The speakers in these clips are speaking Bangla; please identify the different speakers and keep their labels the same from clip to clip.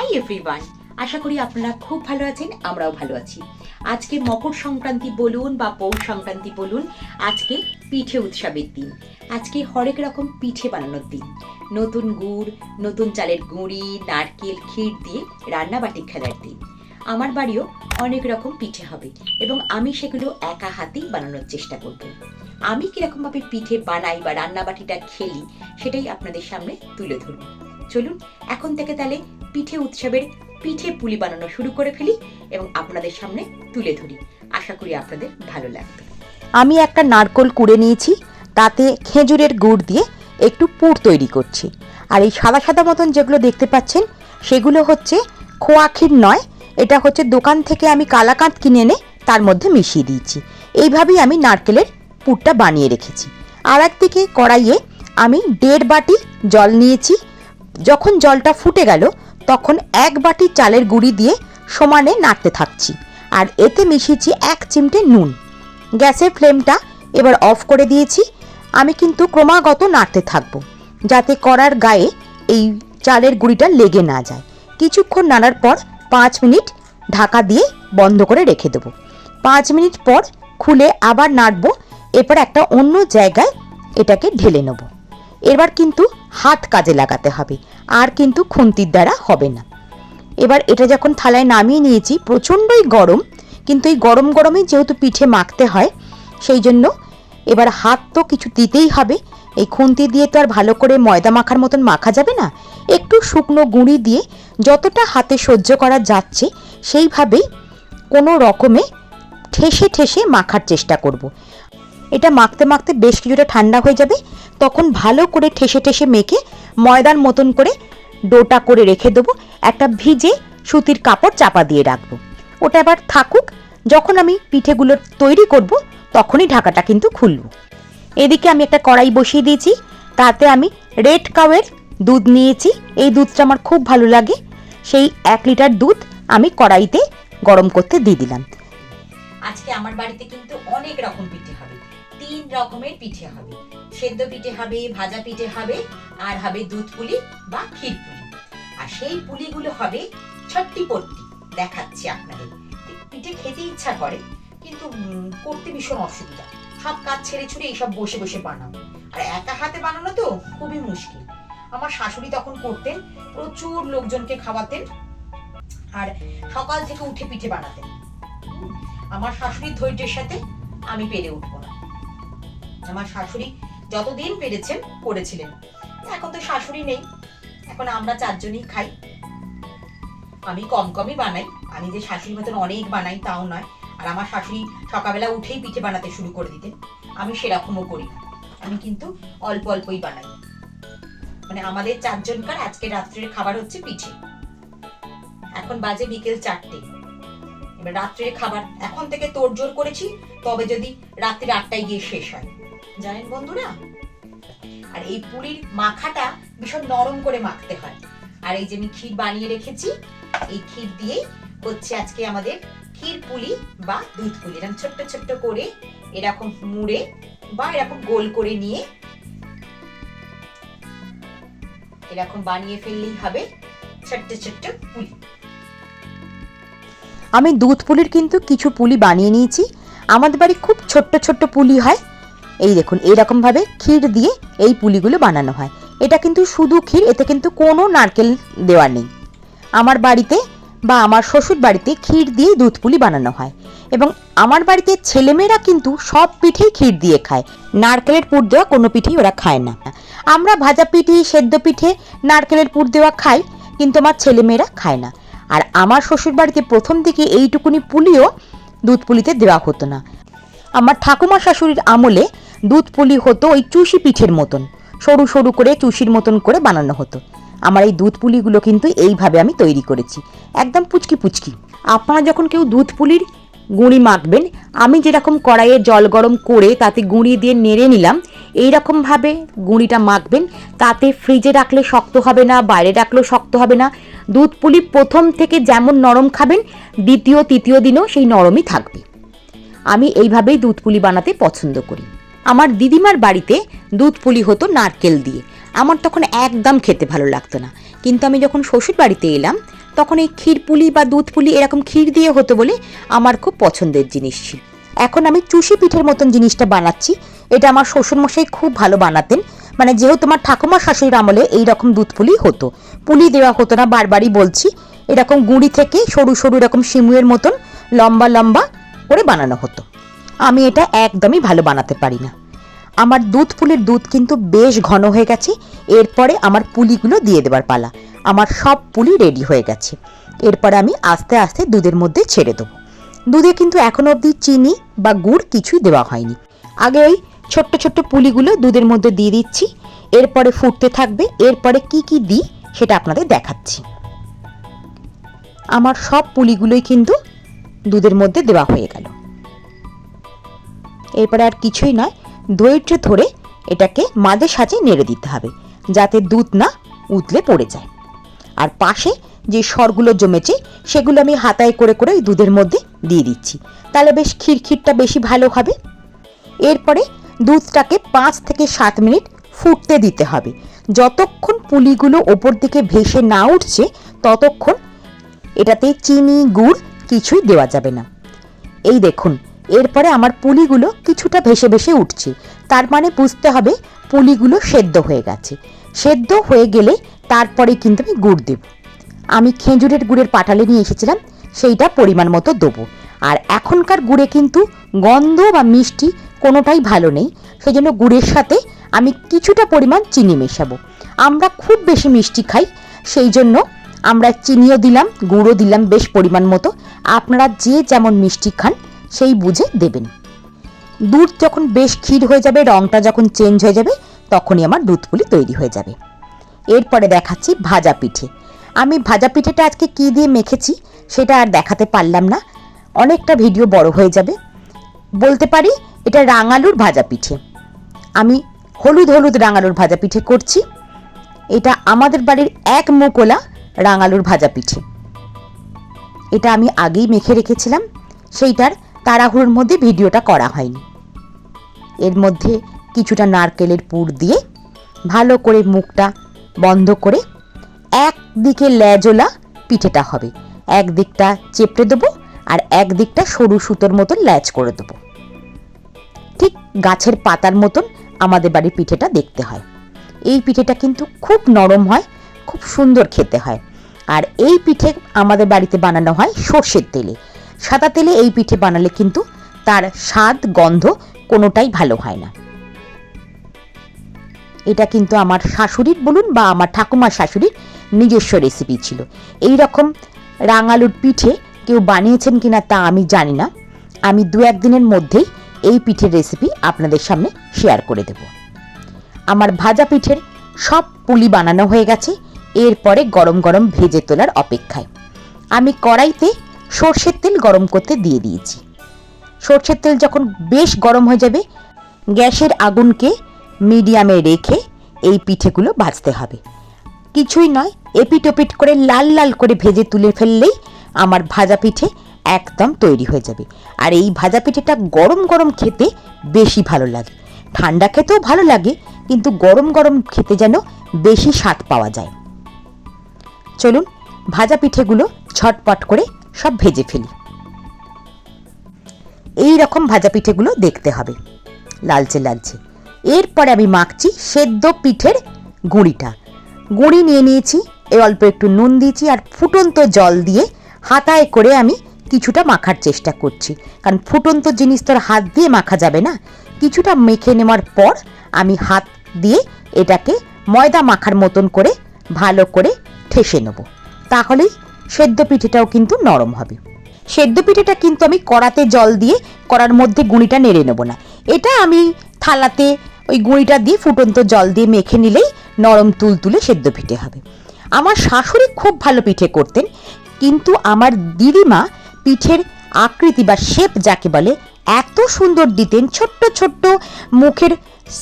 Speaker 1: হাই এভরিওয়ান আশা করি আপনারা খুব ভালো আছেন, আমরাও ভালো আছি। আজকে মকর সংক্রান্তি বলুন বা পৌষ সংক্রান্তি বলুন, আজকে পিঠে উৎসবের দিন। আজকে হরেক রকম পিঠে বানানোর দিন। নতুন গুড়, নতুন চালের গুঁড়ি, নারকেল, ক্ষীর দিয়ে রান্নাবাটি খেলার দিন। আমার বাড়িও অনেক রকম পিঠে হবে এবং আমি সেগুলো একা হাতেই বানানোর চেষ্টা করব। আমি কীরকমভাবে পিঠে বানাই বা রান্নাবাটিটা খেলি, সেটাই আপনাদের সামনে তুলে ধরব। চলুন, এখন থেকে তাহলে পিঠে উৎসবের পিঠে পুলি বানানো শুরু করে ফেলি এবং আপনাদের সামনে তুলে ধরি। আশা করি আপনাদের ভালো লাগবে।
Speaker 2: আমি একটা নারকোল কুড়ে নিয়েছি, তাতে খেজুরের গুড় দিয়ে একটু পুর তৈরি করছি। আর এই সাদা সাদা মতন যেগুলো দেখতে পাচ্ছেন, সেগুলো হচ্ছে খোয়া ক্ষীর নয়, এটা হচ্ছে দোকান থেকে আমি কালাকাঁদ কিনে এনে তার মধ্যে মিশিয়ে দিয়েছি। এইভাবেই আমি নারকেলের পুরটা বানিয়ে রেখেছি। আর একদিকে কড়াইয়ে আমি দেড় বাটি জল নিয়েছি যখন জলটা ফুটে গেল, তখন এক বাটি চালের গুঁড়ি দিয়ে সমানে নাড়তে থাকছি, আর এতে মিশিয়েছি এক চিমটে নুন। গ্যাসের ফ্লেমটা এবার অফ করে দিয়েছি, আমি কিন্তু ক্রমাগত নাড়তে থাকব, যাতে কড়ার গায়ে এই চালের গুঁড়িটা লেগে না যায়। কিছুক্ষণ নাড়ার পর পাঁচ মিনিট ঢাকা দিয়ে বন্ধ করে রেখে দেবো। পাঁচ মিনিট পর খুলে আবার নাড়বো, এরপর একটা অন্য জায়গায় এটাকে ঢেলে নেব। এবার কিন্তু হাত কাজে লাগাতে হবে, আর কিন্তু খুন্তির দ্বারা হবে না। এবার এটা যখন থালায় নামিয়ে নিয়েছি, প্রচণ্ডই গরম, কিন্তু এই গরম গরমে যেহেতু পিঠে মাখতে হয়, সেই জন্য এবার হাত তো কিছু দিতেই হবে। এই খুন্তি দিয়ে তো আর ভালো করে ময়দা মাখার মতন মাখা যাবে না। একটু শুকনো গুঁড়ি দিয়ে যতটা হাতে সহ্য করা যাচ্ছে, সেইভাবেই কোনো রকমে ঠেসে ঠেসে মাখার চেষ্টা করব। এটা মাখতে মাখতে বেশ কিছুটা ঠান্ডা হয়ে যাবে। তখন ভালো করে ঠেসে ঠেসে মেখে ময়দার মতন করে ডোটা করে রেখে দেবো। একটা ভিজে সুতির কাপড় চাপা দিয়ে রাখব। ওটা এবার থাকুক, যখন আমি পিঠেগুলো তৈরি করব, তখনই ঢাকাটা কিন্তু খুলব। এদিকে আমি একটা কড়াই বসিয়ে দিয়েছি। তাতে আমি রেড কাউয়ের দুধ নিয়েছি। এই দুধটা আমার খুব ভালো লাগে। সেই এক লিটার দুধ আমি কড়াইতে গরম করতে দিয়ে দিলাম।
Speaker 1: আজকে আমার বাড়িতে কিন্তু অনেক রকম পিঠে হবে তিন রকমের পিঠে হবে। সেদ্ধ পিঠে হবে, ভাজা পিঠে হবে, আর হবে দুধ পুলি বা ক্ষীর পুলি। আর সেই পুলিগুলো হবে ছট্টি পট্টি। দেখাচ্ছি আপনাদের। পিঠে খেতে ইচ্ছা করে, কিন্তু করতে ভীষণ অসুবিধা। সব কাজ ছেড়ে ছুড়ে এইসব বসে বসে বানাবো আর একা হাতে বানানো তো খুবই মুশকিল। আমার শাশুড়ি তখন করতেন, প্রচুর লোকজনকে খাওয়াতেন, আর সকাল থেকে উঠে পিঠে বানাতেন। আমার শাশুড়ির ধৈর্যের সাথে আমি পেরে উঠবো না। আমার শাশুড়ি যতদিন পেরেছেন করেছিলেন। এখন তো শাশুড়ি নেই। এখন আমরা চারজনই খাই। আমি কম কমই বানাই। আমি যে শাশুড়ি মতন অনেক বানাই তাও নয়। আর আমার শাশুড়ি সকালবেলা উঠেই পিঠে বানাতে শুরু করে দিতেন। আমি সেরকমও করি আমি কিন্তু অল্প অল্পই বানাই। মানে আমাদের চারজনকার আজকে রাত্রের খাবার হচ্ছে পিঠে। এখন বাজে বিকেল চারটে। এবার রাত্রের খাবার এখন থেকে তোড়জোড় করেছি, তবে যদি রাত্রির আটটায় গিয়ে শেষ হয়। জানেন বন্ধুরা? আর এই পুরীর মাখাটা ভীষণ নরম করে মাখতে হয়। আর এই যে আমি ক্ষীর বানিয়ে রেখেছি, এই ক্ষীর দিয়েই হচ্ছে আজকে আমাদের ক্ষীর পুলি বা দুধ পুলি। এরকম ছোট্ট ছোট্ট করে এরকম মুড়ে বা এরকম গোল করে নিয়ে এরকম বানিয়ে ফেললেই হবে ছোট্ট ছোট্ট পুলি।
Speaker 2: আমি দুধ পুলির কিন্তু কিছু পুলি বানিয়ে নিয়েছি। আমাদের বাড়ি খুব ছোট্ট ছোট্ট পুলি হয়। এই দেখুন এইরকমভাবে ক্ষীর দিয়ে এই পুলিগুলো বানানো হয়। এটা কিন্তু শুধু ক্ষীর, এতে কিন্তু কোনো নারকেল দেওয়া নেই। আমার বাড়িতে বা আমার শ্বশুর বাড়িতে ক্ষীর দিয়ে দুধ পুলি বানানো হয়। এবং আমার বাড়িতে ছেলেমেয়েরা কিন্তু সব পিঠেই ক্ষীর দিয়ে খায়। নারকেলের পুর দেওয়া কোনো পিঠেই ওরা খায় না। আমরা ভাজা পিঠে, সেদ্ধ পিঠে নারকেলের পুর দেওয়া খাই, কিন্তু আমার ছেলেমেয়েরা খায় না। আর আমার শ্বশুর বাড়িতে প্রথম দিকে এইটুকুনি পুলিও দুধ পুলিতে দেওয়া হতো না। আমার ঠাকুমা শাশুড়ির আমলে দুধ পুলি হতো ওই চুষি পিঠের মতন। সরু সরু করে চুষির মতন করে বানানো হতো। আমার এই দুধ পুলিগুলো কিন্তু এইভাবে আমি তৈরি করেছি। একদম পুচকি পুচকি। আপনারা যখন কেউ দুধ পুলির গুঁড়ি মাখবেন, আমি যেরকম কড়াইয়ে জল গরম করে তাতে গুঁড়ি দিয়ে নেড়ে নিলাম এই রকমভাবে গুঁড়িটা মাখবেন, তাতে ফ্রিজে রাখলে শক্ত হবে না, বাইরে রাখলেও শক্ত হবে না। দুধ পুলি প্রথম থেকে যেমন নরম খাবেন, দ্বিতীয়, তৃতীয় দিনও সেই নরমই থাকবে। আমি এইভাবেই দুধ পুলি বানাতে পছন্দ করি। আমার দিদিমার বাড়িতে দুধ পুলি হতো নারকেল দিয়ে। আমার তখন একদম খেতে ভালো লাগতো না। কিন্তু আমি যখন শ্বশুর বাড়িতে এলাম, তখন এই ক্ষীরপুলি বা দুধ পুলি এরকম ক্ষীর দিয়ে হতো বলে আমার খুব পছন্দের জিনিস ছিল। এখন আমি চুষি পিঠের মতন জিনিসটা বানাচ্ছি। এটা আমার শ্বশুরমশাই খুব ভালো বানাতেন। মানে যেহেতু আমার ঠাকুমা শাশুড়ির আমলে এই রকম দুধ পুলি হতো। পুলি দেওয়া হতো না, বারবারই বলছি। এরকম গুঁড়ি থেকে সরু সরু এরকম শিমুয়ের মতন লম্বা লম্বা করে বানানো হতো। আমি এটা একদমই ভালো বানাতে পারি না। আমার দুধ পুলির দুধ কিন্তু বেশ ঘন হয়ে গেছে। এরপরে আমার পুলিগুলো দিয়ে দেবার পালা। আমার সব পুলি রেডি হয়ে গেছে। এরপরে আমি আস্তে আস্তে দুধের মধ্যে ছেড়ে দেবো। দুধে কিন্তু এখনও অবধি চিনি বা গুড় কিছুই দেওয়া হয়নি। আগে ওই ছোট্ট ছোট্ট পুলিগুলো দুধের মধ্যে দিয়ে দিচ্ছি। এরপরে ফুটতে থাকবে। এরপরে কি কি দিই সেটা আপনাদের দেখাচ্ছি। আমার সব পুলিগুলোই কিন্তু দুধের মধ্যে দেওয়া হয়ে গেল। এরপরে আর কিছুই নয় ধৈর্য ধরে এটাকে মাঝে সাজে নেড়ে দিতে হবে, যাতে দুধ না উতলে পড়ে যায়। আর পাশে যে সরগুলো জমেছে, সেগুলো আমি হাতায় করে করে ওই দুধের মধ্যে দিয়ে দিচ্ছি। তাহলে বেশ ক্ষীরক্ষীরটা বেশি ভালো হবে। এরপরে দুধটাকে পাঁচ থেকে সাত মিনিট ফুটতে দিতে হবে। যতক্ষণ পুলিগুলো ওপর দিকে ভেসে না উঠছে, ততক্ষণ এটাতে চিনি, গুড় কিছুই দেওয়া যাবে না। এই দেখুন এরপরে আমার পুলিগুলো কিছুটা ভেসে ভেসে উঠছে। তার মানে বুঝতে হবে পুলিগুলো সেদ্ধ হয়ে গেছে। সেদ্ধ হয়ে গেলে তারপরে কিন্তু আমি গুড় দেব। আমি খেজুরের গুড়ের পাটালে নিয়ে এসেছিলাম, সেইটা পরিমাণ মতো দেবো। আর এখনকার গুড়ে কিন্তু গন্ধ বা মিষ্টি কোনোটাই ভালো নেই। সেই জন্য গুড়ের সাথে আমি কিছুটা পরিমাণ চিনি মেশাবো। আমরা খুব বেশি মিষ্টি খাই সেই জন্য আমরা চিনিও দিলাম গুঁড়ো দিলাম বেশ পরিমাণ মতো। আপনারা যে যেমন মিষ্টি খান সেই বুঝে দেবেন। দুধ যখন বেশ ক্ষীর হয়ে যাবে রঙটা যখন চেঞ্জ হয়ে যাবে, তখনই আমার দুধ পুলি তৈরি হয়ে যাবে। এরপরে দেখাচ্ছি ভাজা পিঠে। আমি ভাজা পিঠেটা আজকে কী দিয়ে মেখেছি সেটা আর দেখাতে পারলাম না। অনেকটা ভিডিও বড় হয়ে যাবে। বলতে পারি, এটা রাঙালুর ভাজা পিঠে। আমি হলুদ হলুদ রাঙালুর ভাজা পিঠে করছি। এটা আমাদের বাড়ির এক মুকোলা রাঙালুর ভাজা পিঠে। এটা আমি আগেই মেখে রেখেছিলাম। সেইটার তাড়াহুড়োর মধ্যে ভিডিওটা করা হয়নি। এর মধ্যে কিছুটা নারকেলের পুর দিয়ে ভালো করে মুখটা বন্ধ করে একদিকে ল্যাজোলা পিঠেটা হবে। এক দিকটা চেপড়ে দেবো আর এক দিকটা সরু সুতোর মতন ল্যাচ করে দেবো। ঠিক গাছের পাতার মতন আমাদের বাড়ির পিঠেটা দেখতে হয়। এই পিঠেটা কিন্তু খুব নরম হয়, খুব সুন্দর খেতে হয়। আর এই পিঠে আমাদের বাড়িতে বানানো হয় সর্ষের তেলে। সাদা তেলে এই পিঠে বানালে কিন্তু তার স্বাদ, গন্ধ কোনোটাই ভালো হয় না। এটা কিন্তু আমার শাশুড়ির বলুন বা আমার ঠাকুমার শাশুড়ির নিজস্ব রেসিপি ছিল। এই রকম রাঙালুর পিঠে কেউ বানিয়েছেন কিনা তা আমি জানি না। আমি দু একদিনের মধ্যেই এই পিঠের রেসিপি আপনাদের সামনে শেয়ার করে দেব। আমার ভাজা পিঠের সব পুলি বানানো হয়ে গেছে। এরপরে গরম গরম ভেজে তোলার অপেক্ষায়। আমি কড়াইতে সর্ষের তেল গরম করতে দিয়ে দিয়েছি। সর্ষের তেল যখন বেশ গরম হয়ে যাবে, গ্যাসের আগুনকে মিডিয়ামে রেখে এই পিঠেগুলো ভাজতে হবে। কিছুই নয় এপিট ওপিট করে লাল লাল করে ভেজে তুলে ফেললেই আমার ভাজা পিঠে একদম তৈরি হয়ে যাবে। আর এই ভাজা পিঠেটা গরম গরম খেতে বেশি ভালো লাগে। ঠান্ডা খেতেও ভালো লাগে, কিন্তু গরম গরম খেতে যেন বেশি স্বাদ পাওয়া যায়। চলুন, ভাজা পিঠেগুলো ঝটপট করে সব ভেজে ফেলি। এই রকম ভাজা পিঠেগুলো দেখতে হবে। লালচে লালচে। এরপরে আমি মাখছি সেদ্ধ পিঠের গুঁড়িটা। গুঁড়ি নিয়ে নিয়েছি, এ অল্প একটু নুন দিয়েছি আর ফুটন্ত জল দিয়ে হাতায় করে আমি কিছুটা মাখার চেষ্টা করছি। কারণ ফুটন্ত জিনিস তোর হাত দিয়ে মাখা যাবে না। কিছুটা মেখে নেওয়ার পর আমি হাত দিয়ে এটাকে ময়দা মাখার মতন করে ভালো করে ঠেসে নেব। তাহলেই সেদ্ধ পিঠেটাও কিন্তু নরম হবে। সেদ্ধ পিঠেটা কিন্তু আমি কড়াতে জল দিয়ে কড়ার মধ্যে গুঁড়িটা নেড়ে নেব না। এটা আমি থালাতে ওই গুঁড়িটা দিয়ে ফুটন্ত জল দিয়ে মেখে নিলেই নরম তুলতুলে সেদ্ধ পিঠে হবে। আমার শাশুড়ি খুব ভালো পিঠে করতেন, কিন্তু আমার দিদিমা পিঠের আকৃতি বা শেপ যাকে বলে, এত সুন্দর দিতেন, ছোট্ট ছোট্ট মুখের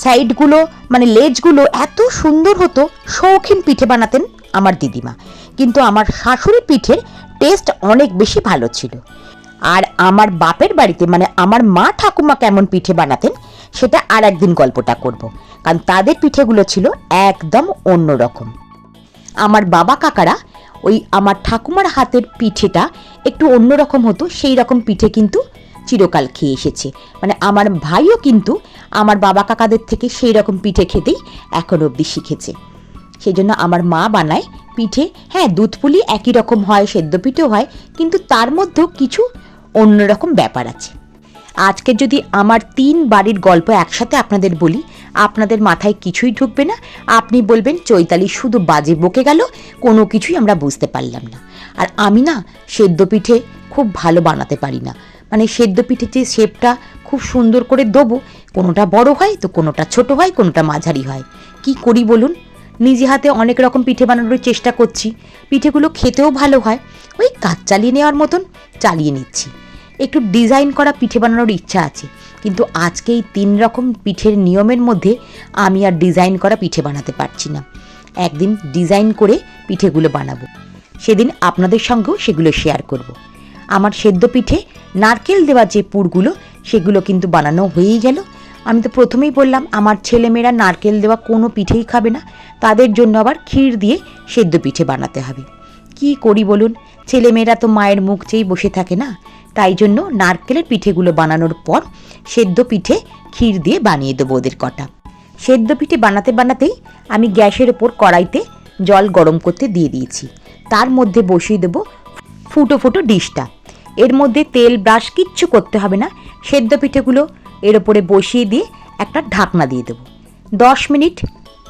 Speaker 2: সাইডগুলো মানে লেজগুলো এত সুন্দর হতো, শৌখিন পিঠে বানাতেন। আমার দিদিমা। কিন্তু আমার শাশুড়ি পিঠের টেস্ট অনেক বেশি ভালো ছিল। আর আমার বাপের বাড়িতে মানে আমার মা ঠাকুমা কেমন পিঠে বানাতেন, সেটা আর একদিন গল্পটা করব। কারণ তাদের পিঠেগুলো ছিল একদম অন্যরকম। আমার বাবা কাকারা ওই আমার ঠাকুমার হাতের পিঠেটা একটু অন্যরকম হতো, সেই রকম পিঠে কিন্তু চিরকাল খেয়ে এসেছে। মানে আমার ভাইও কিন্তু আমার বাবা কাকাদের থেকে সেই রকম পিঠে খেতেই এখন অবধি শিখেছে। সেই জন্য আমার মা বানায় পিঠে। হ্যাঁ দুধ পুলি একই রকম হয় সেদ্ধ পিঠেও হয়, কিন্তু তার মধ্যেও কিছু অন্যরকম ব্যাপার আছে। আজকে যদি আমার তিন বাড়ির গল্প একসাথে আপনাদের বলি, আপনাদের মাথায় কিছুই ঢুকবে না। আপনি বলবেন, চৈতালি শুধু বাজে বকে গেল, কোনো কিছুই আমরা বুঝতে পারলাম না। আর আমি না সেদ্ধ পিঠে খুব ভালো বানাতে পারি না। মানে সেদ্ধ পিঠে যে শেপটা খুব সুন্দর করে দেবো, কোনোটা বড় হয় তো কোনোটা ছোট হয়, কোনোটা মাঝারি হয়। কি করি বলুন? নিজে হাতে অনেক রকম পিঠে বানানোর চেষ্টা করছি। পিঠেগুলো খেতেও ভালো হয়। ওই কাজ চালিয়ে নেওয়ার মতন চালিয়ে নিচ্ছি। একটু ডিজাইন করা পিঠে বানানোর ইচ্ছা আছে। কিন্তু আজকে এই তিন রকম পিঠের নিয়মের মধ্যে আমি আর ডিজাইন করা পিঠে বানাতে পারছি না। একদিন ডিজাইন করে পিঠেগুলো বানাবো। সেদিন আপনাদের সঙ্গেও সেগুলো শেয়ার করব। আমার সেদ্ধ পিঠে নারকেল দেওয়া যে পুরগুলো, সেগুলো কিন্তু বানানো হয়েই গেল। আমি তো প্রথমেই বললাম, আমার ছেলেমেয়েরা নারকেল দেওয়া কোনো পিঠেই খাবে না। তাদের জন্য আবার ক্ষীর দিয়ে সেদ্ধ পিঠে বানাতে হবে। কি করি বলুন? ছেলেমেয়েরা তো মায়ের মুখ চেয়েই বসে থাকে না। তাই জন্য নারকেলের পিঠেগুলো বানানোর পর সেদ্ধ পিঠে ক্ষীর দিয়ে বানিয়ে দেবো ওদের কটা। সেদ্ধ পিঠে বানাতে বানাতেই আমি গ্যাসের ওপর কড়াইতে জল গরম করতে দিয়ে দিয়েছি। তার মধ্যে বসিয়ে দেবো ফুটো ফুটো ডিশটা। এর মধ্যে তেল ব্রাশ কিচ্ছু করতে হবে না। সেদ্ধ পিঠেগুলো এর ওপরে বসিয়ে দিয়ে একটা ঢাকনা দিয়ে দেবো। দশ মিনিট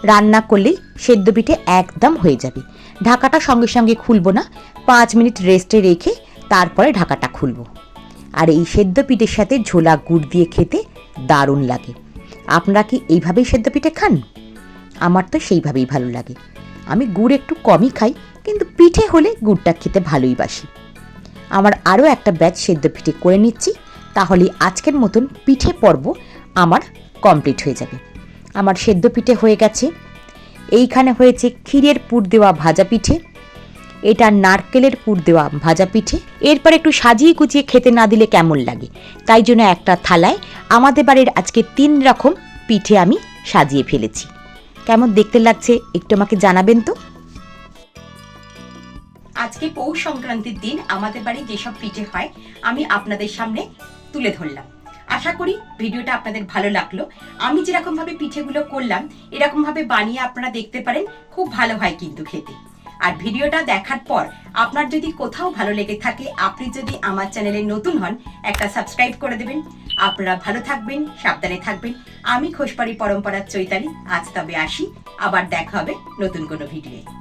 Speaker 2: রান্না করলেই সেদ্ধ পিঠে একদম হয়ে যাবে। ঢাকাটা সঙ্গে সঙ্গে খুলবো না, পাঁচ মিনিট রেস্টে রেখে তারপরে ঢাকাটা খুলবো। আর এই সেদ্ধ পিঠের সাথে ঝোলা গুড় দিয়ে খেতে দারুণ লাগে। আপনারা কি এইভাবেই সেদ্ধ পিঠে খান? আমার তো সেইভাবেই ভালো লাগে। আমি গুড় একটু কমই খাই, কিন্তু পিঠে হলে গুড়টা খেতে ভালোই বাসি। আমার আরও একটা ব্যাচ সেদ্ধ পিঠে করে নিচ্ছি। তাহলে আজকের মতন পিঠে পর্ব আমার কমপ্লিট হয়ে যাবে। আমার সেদ্ধ পিঠে হয়ে গেছে। এইখানে হয়েছে ক্ষীরের পুর দেওয়া ভাজা পিঠে, এটা নারকেলের পুর দেওয়া ভাজা পিঠে। এরপর একটু সাজিয়ে কুচিয়ে খেতে না দিলে কেমন লাগে? তাই জন্য একটা থালায় আমাদের বাড়ির আজকে তিন রকম পিঠে আমি সাজিয়ে ফেলেছি। কেমন দেখতে লাগছে একটু আমাকে জানাবেন তো?
Speaker 1: আজকে পৌষ সংক্রান্তির দিন আমাদের বাড়ি যেসব পিঠে হয়, আমি আপনাদের সামনে তুলে ধরলাম। আশা করি ভিডিওটা আপনাদের ভালো লাগল। আমি যেরকম ভাবে পিঠেগুলো করলাম এরকম ভাবে বানিয়ে আপনারা দেখতে পারেন, খুব ভালো হয় কিন্তু খেতে। আর ভিডিওটা দেখার পর আপনার যদি কোথাও ভালো লেগে থাকে, আপনি যদি আমার চ্যানেলে নতুন হন, একটা সাবস্ক্রাইব করে দেবেন। আপনারা ভালো থাকবেন, সাবধানে থাকবেন। আমি খোসপাড়ি পরম্পরার চৈতালি, আজ তবে আসি। আবার দেখা হবে নতুন কোনো ভিডিওয়ে।